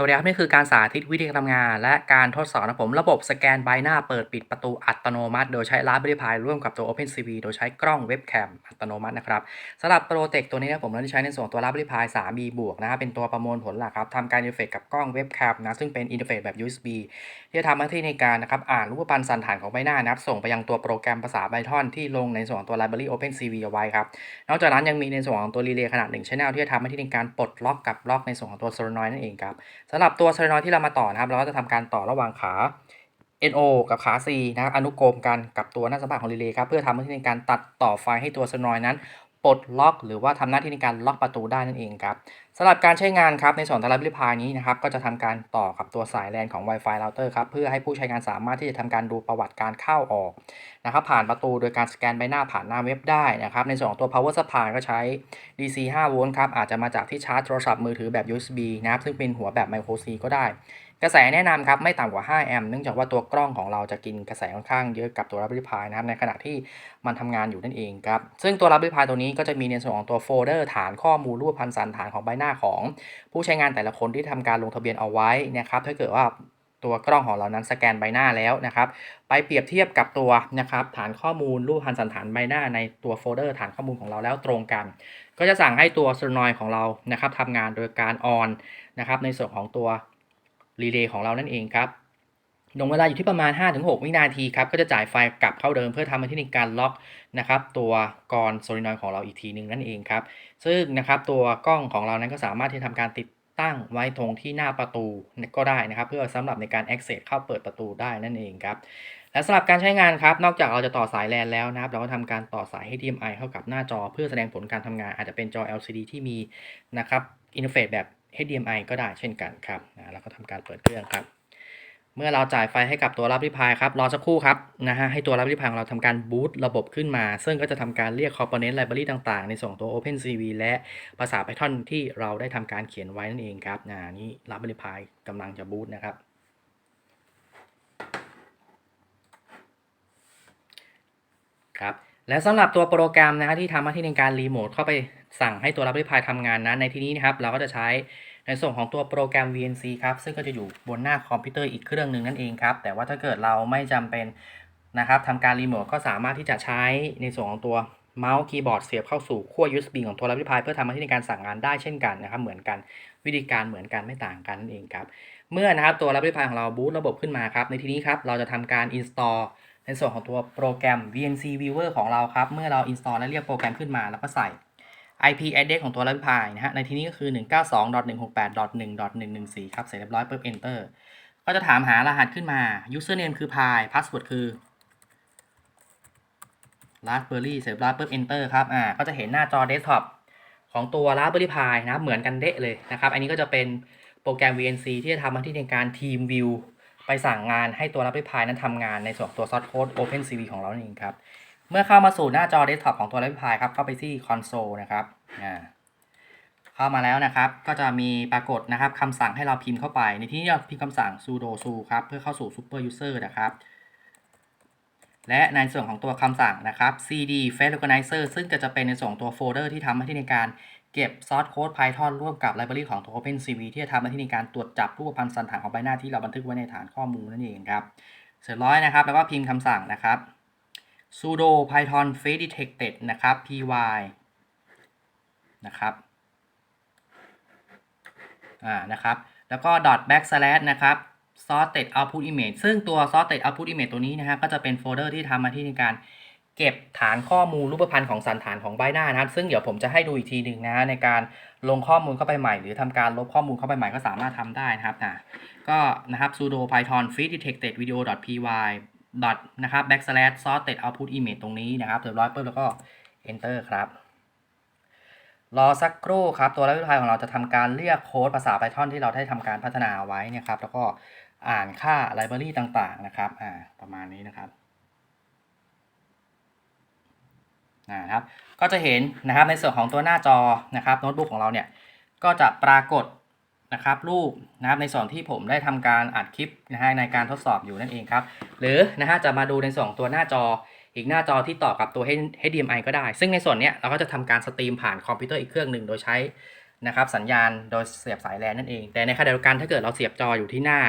สวัสดีครับนี่คือการสาธิตวิธีการทำงาน และการทดสอบนะผมระบบสแกนใบหน้าเปิดปิดประตูอัตโนมัติ โดยใช้ Raspberry Pi ร่วมกับตัว OpenCV โดยใช้กล้องเว็บแคมอัตโนมัตินะครับสำหรับโปรเทคตัวนี้นะผมเราได้ใช้ในส่วนตัว Raspberry Pi 3B บวกนะครับเป็นตัวประมวลผลหลักครับทำการอินเทอร์เฟซกับกล้องเว็บแคมนะซึ่งเป็นอินเทอร์เฟซแบบ USB ที่จะทำหน้าที่ในการนะครับอ่านรูปพรรณสันฐานของใบหน้านะครับส่งไปยังตัวโปรแกรมภาษา Python ที่ลงในส่วนตัว Library OpenCV เอาไว้ครับนอกจากนั้นยังมีในส่วนของตัวรีเลย์ขนาด1 Channel ที่จะทำหน้าที่ในการปลดล็อกกับล็อกในส่วนของตัว Solenoid นั่นเองครับสำหรับตัว Solenoid ที่เรามาต่อนะครับ เราก็จะทำการต่อระหว่างขา NO กับขา C นะครับอนุกรมกันกับตัวหน้าสัมผัสของรีเลย์ครับเพื่อทำหน้าที่ในการตัดต่อไฟให้ตัว Solenoid นั้น ปลดล็อก หรือว่าทำหน้าที่ในการล็อกประตูได้นั่นเองครับสำหรับการใช้งานครับในส่วนของ Raspberry Pi นี้นะครับก็จะทำการต่อกับตัวสาย LAN ของ Wi-Fi router ครับเพื่อให้ผู้ใช้งานสามารถที่จะทำการดูประวัติการเข้าออกนะครับผ่านประตูโดยการสแกนใบหน้าผ่านหน้าเว็บได้นะครับในส่วนของตัว power supply ก็ใช้ DC 5 โวลต์ครับอาจจะมาจากที่ชาร์จโทรศัพท์มือถือแบบ USB นะครับซึ่งเป็นหัวแบบ Micro C ก็ได้ กระแสแนะนำครับไม่ต่ำกว่า 5 แอมป์เนื่องจากว่าตัวกล้องของเราจะกินกระแสค่อนข้างเยอะกับตัว Raspberry Pi นะครับในขณะที่มันทำงานอยู่นั่นเองครับซึ่งตัว Raspberry Pi ตัวนี้ก็จะมีในส่วนของตัวโฟลเดอร์ฐานข้อมูลรูปพันสันฐานของใบหน้าของ ผู้ใช้งานแต่ละคนที่ทำการลงทะเบียนเอาไว้นะครับถ้าเกิดว่าตัวกล้องของเรานั้นสแกนใบหน้าแล้วนะครับไปเปรียบเทียบกับตัวนะครับฐานข้อมูลรูปพันสันฐานใบหน้าในตัวโฟลเดอร์ฐานข้อมูลของเราแล้วตรงกัน ก็จะสั่งให้ตัว Solenoid ของเรานะครับทำงานโดยการออนนะครับในส่วนของตัว รีเลย์ของเรานั่นเองครับลงเวลาอยู่ที่ประมาณ 5-6 วินาทีครับ ก็จะจ่ายไฟกลับเข้าเดิมเพื่อทำหน้ที่ในการล็อกนะครับตัวกรโซลินอยของเราอีกทีหนึ่งนั่นเองครับ ซึ่งนะครับตัวกล้องของเรานั้นก็สามารถที่ทำการติดตั้งไว้ตรงที่หน้าประตูก็ได้นะครับ เพื่อสำหรับในการ access เข้าเปิดประตูได้นั่นเองครับ และสำหรับการใช้งานครับ นอกจากเราจะต่อสายแลนแล้วนะครับ เราก็ทำการต่อสาย HDMI เข้ากับหน้าจอ เพื่อแสดงผลการทำงานอาจจะเป็นจอ LCD ที่มีนะครับอินเทอร์เฟซแบบ HDMI ก็ได้เช่นกันครับนะแล้วก็ทำการเปิดเครื่องครับ เมื่อเราจ่ายไฟให้กับตัวรับริพายครับรอสักครู่ครับนะฮะให้ตัวรับริพายของเราทำการบูตระบบขึ้นมา ซึ่งก็จะทำการเรียกคอมโพเนนต์ไลบรารีต่างๆ ในส่วนของตัว OpenCV และภาษา Python ที่เราได้ทำการเขียนไว้นั่นเองครับนะนี่ Raspberry Pi กำลังจะบูตนะครับ ครับ และสำหรับตัวโปรแกรมนะฮะที่ทำหน้าที่ในการรีโมทเข้าไปสั่งให้ตัว Raspberry Pi ทำงานนั้นในที่นี้นะครับเราก็จะใช้ในส่วนของตัวโปรแกรม VNC ครับซึ่งก็จะอยู่บนหน้าคอมพิวเตอร์อีกเครื่องหนึ่งนั่นเองครับแต่ว่าถ้าเกิดเราไม่จำเป็นนะครับทำการรีโมทก็สามารถที่จะใช้ในส่วนของตัวเมาส์คีย์บอร์ดเสียบเข้าสู่ขั้ว USB ของตัว Raspberry Pi เพื่อทำหน้าที่ในการสั่งงานได้เช่นกันนะครับเหมือนกันวิธีการเหมือนกันไม่ต่างกันนั่นเองครับเมื่อนะครับตัว Raspberry Pi ของเราบูตระบบขึ้นมาครับในที่นี้ครับเราจะทำการ install ในส่วนของตัวโปรแกรม VNC Viewer ของเราครับ เมื่อเรา install และเรียกโปรแกรมขึ้นมา แล้วก็ใส่ IP address ของตัว Raspberry Pi นะฮะ ในที่นี้ก็คือ 192.168.1.114 ครับ เสร็จเรียบร้อยปุ๊บ enter ก็จะถามหารหัสขึ้นมา username คือ Pi password คือ Raspberry เสร็จเรียบร้อยปุ๊บ enter ครับ อ่า ก็จะเห็นหน้าจอ desktop ของตัว Raspberry Pi นะครับเหมือนกันเดะเลยนะครับ อันนี้ก็จะเป็นโปรแกรม VNC ที่จะทำหน้าที่ในการ team view ไปสั่งงานให้ตัว Raspberry Pi นั้นทำงานในส่วนตัว source code OpenCV ของเราเองครับ เมื่อเข้ามาสู่หน้าจอเดสก์ท็อปของตัว Raspberry Pi ครับเข้าไปที่คอนโซลนะครับอ่าเข้ามาแล้วนะครับ ก็จะมีปรากฏนะครับคำสั่งให้เราพิมพ์เข้าไป ในที่นี้เราพิมพ์คำสั่ง sudo su ครับเพื่อเข้าสู่ super user นะครับและในส่วนของตัวคำสั่งนะครับ cd face organizer ซึ่งจะจะเป็นในส่วนของตัวโฟลเดอร์ที่ทำหน้าที่ในการ เก็บ source code Python ร่วมกับ library ของตัว OpenCV ที่จะทำหน้าที่ในการตรวจจับรูปพันธสันฐานของใบหน้าที่เราบันทึกไว้ในฐานข้อมูลนั่นเองครับ เสร็จร้อยนะครับ แล้วก็พิมพ์คำสั่งนะครับ sudo python face detected นะครับ py นะครับ อ่า นะครับ แล้วก็ dot backslash นะครับ sorted output image ซึ่งตัว sorted output image ตัวนี้นะฮะก็จะเป็นโฟลเดอร์ที่ทำมาที่ในการ เก็บฐานข้อมูลรูปพรรณของสันฐานของใบหน้านะครับ ซึ่งเดี๋ยวผมจะให้ดูอีกทีหนึ่งนะในการลงข้อมูลเข้าไปใหม่ หรือทำการลบข้อมูลเข้าไปใหม่ก็สามารถทำได้นะครับนะก็นะครับ sudo python face detected video py dot นะครับ backslash sorted output image ตรงนี้นะครับเรียบร้อยปุ๊บแล้วก็ enter ครับ รอสักครู่ครับ ตัว Raspberry ของเราจะทำการเรียกโค้ดภาษา Python ที่เราได้ทำการพัฒนาไว้นะครับ แล้วก็อ่านค่า library ต่างๆนะครับ อ่า ประมาณนี้นะครับ นะครับ ก็จะเห็นนะครับในส่วนของตัวหน้าจอนะครับโน้ตบุ๊กของเราเนี่ยก็จะปรากฏนะครับรูปนะครับในส่วนที่ผมได้ทำการอัดคลิปนะฮะในการทดสอบอยู่นั่นเองครับ หรือนะฮะจะมาดูในส่วนของตัวหน้าจออีกหน้าจอที่ต่อกับตัว HDMI ก็ได้ ซึ่งในส่วนเนี้ยเราก็จะทำการสตรีมผ่านคอมพิวเตอร์อีกเครื่องหนึ่งโดยใช้นะครับสัญญาณโดยเสียบสายแลนนั่นเอง แต่ในขณะเดียวกันถ้าเกิดเราเสียบจออยู่ที่หน้า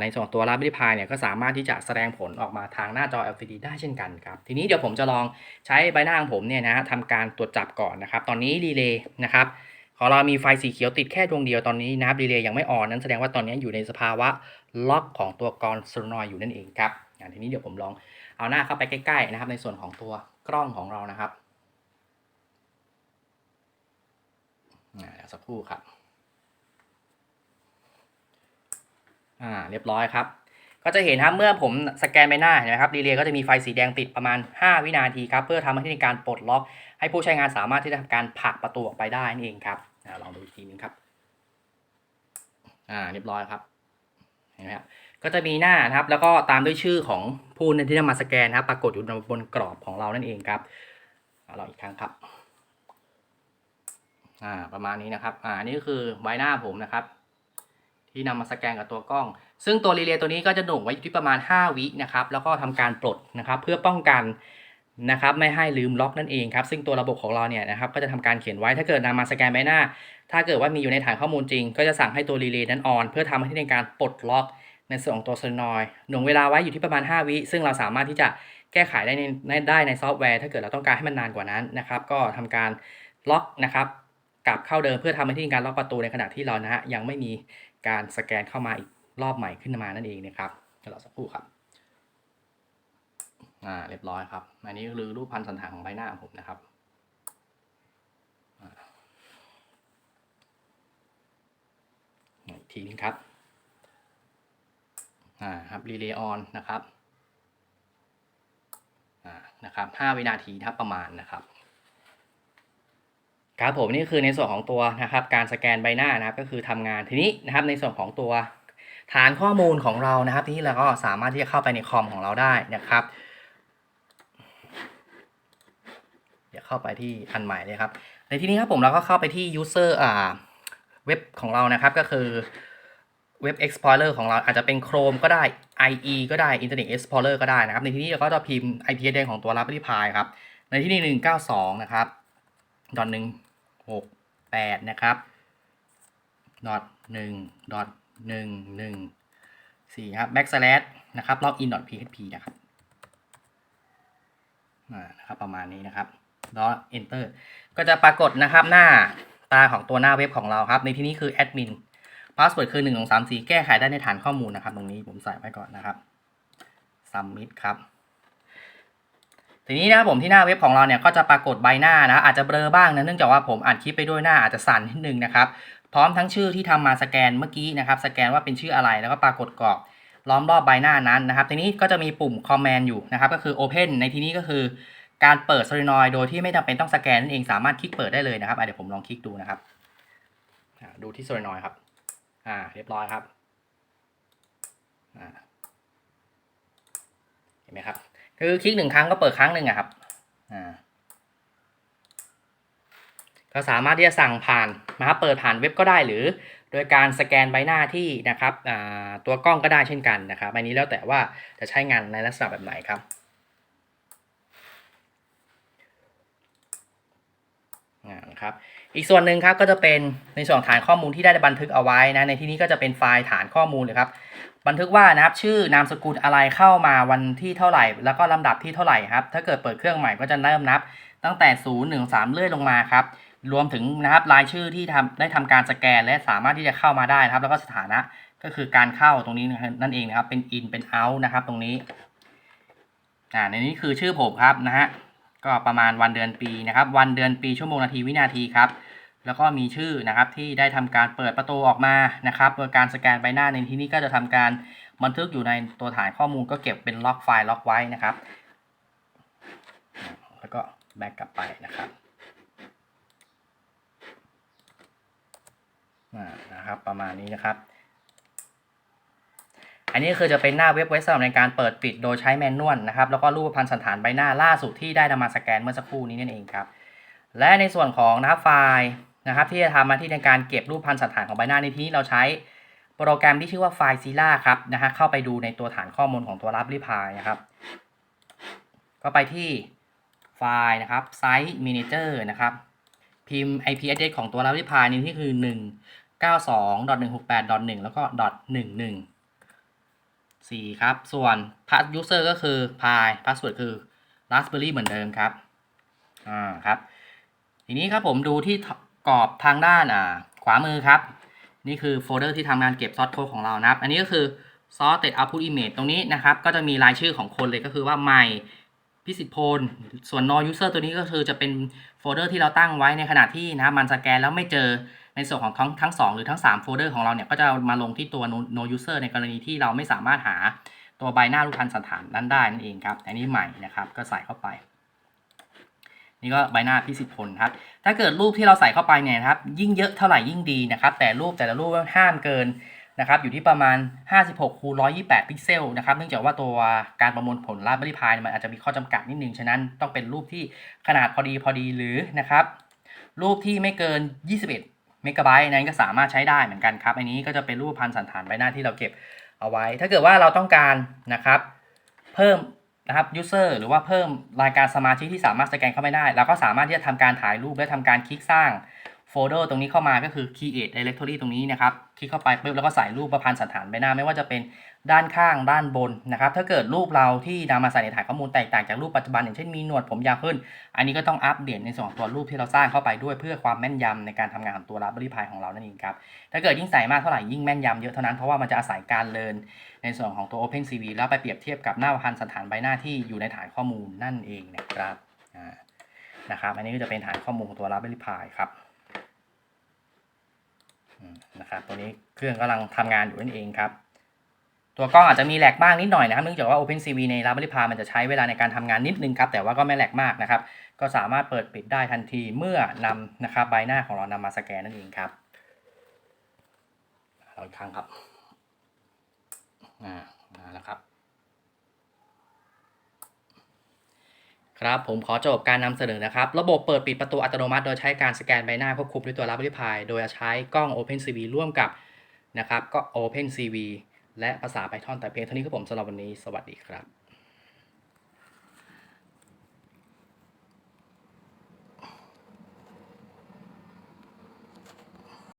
ในส่วนของตัว Raspberry Pi เนี่ยก็สามารถที่จะแสดงผลออกมาทางหน้าจอ LCD ได้เช่นกันครับ ทีนี้เดี๋ยวผมจะลองใช้ใบหน้าของผมเนี่ยนะฮะทำการตรวจจับก่อนนะครับ ตอนนี้รีเลย์นะครับของเรามีไฟสีเขียวติดแค่ดวงเดียวตอนนี้นะครับรีเลย์ยังไม่ออนนั้นแสดงว่าตอนนี้อยู่ในสภาวะล็อกของตัวกรโซนอยอยู่นั่นเองครับทีนี้เดี๋ยวผมลองเอาหน้าเข้าไปใกล้ๆนะครับ ในส่วนของตัวกล้องของเรานะครับเดี๋ยวสักครู่ครับ อ่าเรียบร้อยครับ ก็จะเห็นครับเมื่อผมสแกนใบหน้าเห็นไหมครับรีเลย์ก็จะมีไฟสีแดงติดประมาณ 5 วินาทีครับเพื่อทำให้ในการปลดล็อก ให้ผู้ใช้งานสามารถที่จะทำการผลักประตูออกไปได้นั่นเองครับอ่าลองดูอีกทีนึงครับอ่าเรียบร้อยครับเห็นไหมครับก็จะมีหน้านะครับแล้วก็ตามด้วยชื่อของผู้ที่นำมาสแกนนะครับ ปรากฏอยู่บนกรอบของเรานั่นเองครับอ่าลองอีกครั้งครับอ่าประมาณนี้นะครับอ่านี่ก็คือใบหน้าผมนะครับ ที่นำมาสแกนกับตัวกล้อง ซึ่งตัวรีเลย์ตัวนี้ก็จะหน่วงไว้อยู่ที่ประมาณ 5 วินะครับ แล้วก็ทำการปลดนะครับ เพื่อป้องกันนะครับไม่ให้ลืมล็อกนั่นเองครับ ซึ่งตัวระบบของเราเนี่ยนะครับก็จะทำการเขียนไว้ถ้าเกิดนำมาสแกนใบหน้า ถ้าเกิดว่ามีอยู่ในฐานข้อมูลจริง ก็จะสั่งให้ตัวรีเลย์นั้นออน เพื่อทำให้ในการปลดล็อกในส่วนของตัวโซลนอยหน่วงเวลาไว้อยู่ที่ประมาณ 5 วิ ซึ่งเราสามารถที่จะแก้ไขได้ในได้ในซอฟต์แวร์ ถ้าเกิดเราต้องการให้มันนานกว่านั้นนะครับ ก็ทำการล็อกนะครับกลับเข้าเดิมเพื่อทำให้ที่การล็อกประตูในขณะที่เรานะฮะยังไม่มี การสแกนเข้ามาอีกรอบใหม่ขึ้นมานั่นเองนะครับเดี๋ยวเราสักครู่ครับอ่าเรียบร้อยครับอันนี้คือรูปพันสันฐานของใบหน้าของผมนะครับทีนึงครับอ่าครับรีเลย์ออนนะครับอ่านะครับห้าวินาทีถ้าประมาณนะครับ ครับผมนี่คือในส่วนของตัวนะครับการสแกนใบหน้านะครับก็คือทำงานทีนี้นะครับในส่วนของตัวฐานข้อมูลของเรานะครับที่เราก็สามารถที่จะเข้าไปในคอมของเราได้นะครับเดี๋ยวเข้าไปที่อันใหม่เลยครับ ในที่นี้ครับผมเราก็เข้าไปที่ user อ่าเว็บของเรานะครับก็คือเว็บ Explorer ของเราอาจจะเป็น Chrome ก็ได้ IE ก็ได้ Internet Explorer ก็ได้นะครับ ในที่นี้เราก็จะพิมพ์ IP address ของตัว Raspberry Pi ครับ ในที่นี้ 192 นะครับดอทหนึ่ง หกแปดนะครับดอทหนึ่งดอทหนึ่งหนึ่งสี่ครับ backslash นะครับ login dot. php นะครับอ่านะครับ ประมาณนี้นะครับแล้ว enter ก็จะปรากฏนะครับหน้าตาของตัวหน้าเว็บของเราครับ ในที่นี้คือ admin password คือ1 2 3 4แก้ไขได้ในฐานข้อมูลนะครับ ตรงนี้ผมใส่ไว้ก่อนนะครับ submit ครับ ทีนี้นะครับผมที่หน้าเว็บของเราเนี่ยก็จะปรากฏใบหน้านะอาจจะเบลอบ้างนะเนื่องจากว่าผมอัดคลิปไปด้วยหน้าอาจจะสั่นนิดนึงนะครับพร้อมทั้งชื่อที่ทำมาสแกนเมื่อกี้นะครับสแกนว่าเป็นชื่ออะไรแล้วก็ปรากฏกรอบล้อมรอบใบหน้านั้นนะครับ ทีนี้ก็จะมีปุ่ม command อยู่นะครับก็คือ open ในที่นี้ก็คือการเปิด solenoid โดยที่ไม่จำเป็นต้องสแกนนั่นเองสามารถคลิกเปิดได้เลยนะครับเดี๋ยวผมลองคลิกดูนะครับดูที่ solenoid ครับอ่าเรียบร้อยครับอ่าเห็นไหมครับ คือคลิกหนึ่งครั้งก็เปิดครั้งหนึ่งอะครับอ่าก็สามารถที่จะสั่งผ่านนะครับเปิดผ่านเว็บก็ได้หรือ โดยการสแกนใบหน้าที่นะครับตัวกล้องก็ได้เช่นกันนะครับอันนี้แล้วแต่ว่าจะใช้งานในลักษณะแบบไหนครับอ่าครับอีกส่วนหนึ่งครับก็จะเป็นในส่วนฐานข้อมูลที่ได้บันทึกเอาไว้นะในที่นี้ก็จะเป็นไฟล์ฐานข้อมูลเลยครับ บันทึกว่านะครับชื่อนามสกุลอะไรเข้ามาวันที่เท่าไหร่ แล้วก็ลำดับที่เท่าไหร่ครับ ถ้าเกิดเปิดเครื่องใหม่ก็จะเริ่มนับ ตั้งแต่ 0 1 3 เลื่อยลงมาครับรวมถึงนะครับรายชื่อที่ทำได้ทำการสแกน และสามารถที่จะเข้ามาได้นะครับ แล้วก็สถานะก็คือการเข้าตรงนี้นั่นเองนะครับ เป็น in เป็น out นะครับตรงนี้อ่าในนี้คือชื่อผมครับนะฮะก็ประมาณวันเดือนปีนะครับ วันเดือนปีชั่วโมงนาทีวินาทีครับ แล้วก็มีชื่อนะครับที่ได้ทำการเปิดประตูออกมานะครับโดยการสแกนใบหน้าในที่นี้ก็จะทำการบันทึกอยู่ในตัวฐานข้อมูลก็เก็บเป็นล็อกไฟล์ล็อกไว้นะครับ แล้วก็แบ็กกลับไปนะครับอ่านะครับประมาณนี้นะครับ อันนี้คือจะเป็นหน้าเว็บไว้สำหรับในการเปิดปิดโดยใช้แมนนวลนะครับ แล้วก็รูปพันธสันฐานใบหน้าล่าสุดที่ได้นำมาสแกนเมื่อสักครู่นี้นั่นเองครับ และในส่วนของนะครับไฟล์ นะครับที่จะทำหน้าที่ในการเก็บรูปพันธุ์สันฐานของใบหน้าในที่นี้เราใช้โปรแกรมที่ชื่อว่าไฟล์ซีล่าครับนะฮะเข้าไปดูในตัวฐานข้อมูลของตัว Raspberry Pi นะครับ ก็ไปที่ไฟล์นะครับไซต์ Manager นะครับพิมพ์ IP address ของตัว Raspberry Pi นี่ที่คือ 192.168.1 แล้วก็ .11 4ครับ ส่วน pass user ก็คือ Pi password คือ Raspberry เหมือนเดิมครับอ่าครับ ทีนี้ครับผมดูที่ กรอบทางด้านอ่าขวามือครับ นี่คือโฟลเดอร์ที่ทำงานเก็บซอสโค้ดของเรานะครับ อันนี้ก็คือ sorted output image ตรงนี้นะครับ ก็จะมีรายชื่อของคนเลยก็คือว่าใหม่พิสิทธิ์พล ส่วน no user ตัวนี้ก็คือจะเป็นโฟลเดอร์ที่เราตั้งไว้ในขณะที่นะมันสแกนแล้วไม่เจอในส่วนของทั้งทั้ง 2 หรือทั้ง 3 โฟลเดอร์ของเราเนี่ย ก็จะมาลงที่ตัว no, user ในกรณีที่เราไม่สามารถหาตัวใบหน้ารูปพันธ์สันฐานนั้นได้นั่นเองครับ อันนี้ใหม่นะครับ ก็ใส่เข้าไป นี่ก็ใบหน้าพิสิทธิ์พลครับ ถ้าเกิดรูปที่เราใส่เข้าไปเนี่ยครับ ยิ่งเยอะเท่าไหร่ยิ่งดีนะครับ แต่รูปแต่ละรูปห้ามเกินนะครับ อยู่ที่ประมาณ 56คูณ128 พิกเซลนะครับ เนื่องจากว่าตัวการประมวลผล Raspberry Pi มันอาจจะมีข้อจำกัดนิดนึง ฉะนั้นต้องเป็นรูปที่ขนาดพอดีพอดีหรือนะครับ รูปที่ไม่เกิน 21เมกะไบต์นั้นก็สามารถใช้ได้เหมือนกันครับ อันนี้ก็จะเป็นรูปพันธสันฐานใบหน้าที่เราเก็บเอาไว้ ถ้าเกิดว่าเราต้องการนะครับ เพิ่ม นะครับ user หรือว่าเพิ่มรายการสมาชิกที่สามารถสแกนเข้าไปได้เราก็สามารถที่จะทำการถ่ายรูปและทำการคลิกสร้างโฟลเดอร์ตรงนี้เข้ามาก็คือ create directory ตรงนี้นะครับ คลิกเข้าไปปุ๊บแล้วก็ใส่รูปประพันธ์สันฐานใบหน้า ไม่ว่าจะเป็น ด้านข้างด้านบนนะครับ ถ้าเกิดรูปเราที่นำมาใส่ในฐานข้อมูลแตกต่างจากรูปปัจจุบันอย่างเช่นมีหนวดผมยาวขึ้น อันนี้ก็ต้องอัปเดตในส่วนของตัวรูปที่เราสร้างเข้าไปด้วยเพื่อความแม่นยำในการทำงานของตัว Raspberry Pi ของเรานั่นเองครับ ถ้าเกิดยิ่งใส่มากเท่าไหร่ยิ่งแม่นยำเยอะเท่านั้นเพราะว่ามันจะอาศัยการเรียนในส่วนของตัว OpenCV แล้วไปเปรียบเทียบกับหน้าพันธ์สันฐานใบหน้าที่อยู่ในฐานข้อมูลนั่นเองนะครับอ่านะครับอันนี้ก็จะเป็นฐานข้อมูลของตัว Raspberry Pi ครับนะครับตัวนี้เครื่องกำลังทำงานอยู่นั่นเองครับ ตัวกล้องอาจจะมีแหลกบ้างนิดหน่อยนะครับเนื่องจากว่า OpenCV ใน Raspberry Pi มันจะใช้เวลาในการทำงานนิดนึงครับ แต่ว่าก็ไม่แหลกมากนะครับ ก็สามารถเปิดปิดได้ทันทีเมื่อนำนะครับใบหน้าของเรานำมาสแกนนั่นเองครับเราอีกครั้งครับอ่ามาแล้วครับ ครับผมขอจบการนำเสนอนะครับ ระบบเปิดปิดประตูอัตโนมัติ โดยใช้การสแกนใบหน้าควบคุมด้วยตัว Raspberry Pi โดยใช้กล้อง OpenCV ร่วมกับนะครับก็ OpenCV และภาษา Python แต่เพียงเท่านี้ครับผมสำหรับวันนี้ สวัสดีครับ